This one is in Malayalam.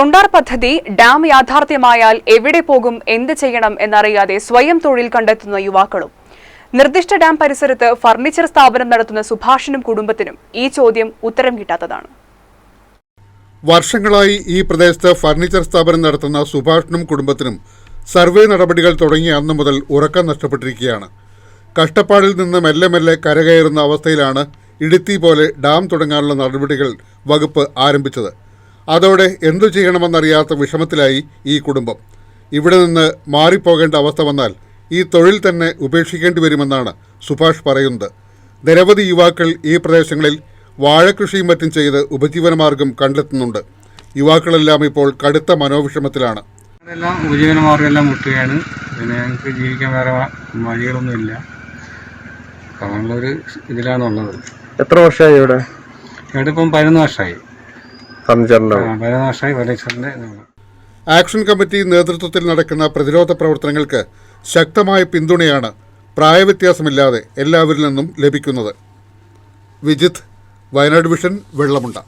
തൊണ്ടാർ പദ്ധതി ഡാം യാഥാർത്ഥ്യമായാൽ എവിടെ പോകും എന്ത് ചെയ്യണം എന്നറിയാതെ സ്വയം തൊഴിൽ കണ്ടെത്തുന്ന യുവാക്കളും. നിർദ്ദിഷ്ട ഡാം പരിസരത്ത് ഫർണിച്ചർ സ്ഥാപനം നടത്തുന്ന സുഭാഷിനും കുടുംബത്തിനും ഈ ചോദ്യം ഉത്തരം കിട്ടാത്തതാണ്. വർഷങ്ങളായി ഈ പ്രദേശത്ത് ഫർണിച്ചർ സ്ഥാപനം നടത്തുന്ന സുഭാഷിനും കുടുംബത്തിനും സർവേ നടപടികൾ തുടങ്ങിയ അന്നു മുതൽ ഉറക്കം നഷ്ടപ്പെട്ടിരിക്കുകയാണ്. കഷ്ടപ്പാടിൽ നിന്ന് മെല്ലെ മെല്ലെ കരകയറുന്ന അവസ്ഥയിലാണ് ഇടുത്തി പോലെ ഡാം തുടങ്ങാനുള്ള നടപടികൾ വകുപ്പ് ആരംഭിച്ചത്. അതോടെ എന്തു ചെയ്യണമെന്നറിയാത്ത വിഷമത്തിലായി ഈ കുടുംബം. ഇവിടെ നിന്ന് മാറിപ്പോകേണ്ട അവസ്ഥ വന്നാൽ ഈ തൊഴിൽ തന്നെ ഉപേക്ഷിക്കേണ്ടി വരുമെന്നാണ് സുഭാഷ് പറയുന്നത്. നിരവധി യുവാക്കൾ ഈ പ്രദേശങ്ങളിൽ വാഴകൃഷിയും മറ്റും ചെയ്ത് ഉപജീവനമാർഗം കണ്ടെത്തുന്നുണ്ട്. യുവാക്കളെല്ലാം ഇപ്പോൾ കടുത്ത മനോവിഷമത്തിലാണ്. അതെല്ലാം ഉപജീവനമാർഗം എല്ലാം മുട്ടുകയാണ്. പിന്നെ ഞങ്ങൾക്ക് ജീവിക്കാൻ വേറെ വഴികളൊന്നുമില്ല. അപ്പോൾ നമ്മളൊരു ഇതിലാണുള്ളത്. എത്ര വർഷമായി ഇവിടെ? ഇവിടെ ഇപ്പം പതിനൊന്ന് വർഷമായി. വർഷമായി ആക്ഷൻ കമ്മിറ്റി നേതൃത്വത്തിൽ നടക്കുന്ന പ്രതിരോധ പ്രവർത്തനങ്ങൾക്ക് ശക്തമായ പിന്തുണയാണ് പ്രായവ്യത്യാസമില്ലാതെ എല്ലാവരിൽ നിന്നും ലഭിക്കുന്നത്. വിജിത് വയനാട് വിഷൻ വെള്ളമുണ്ട.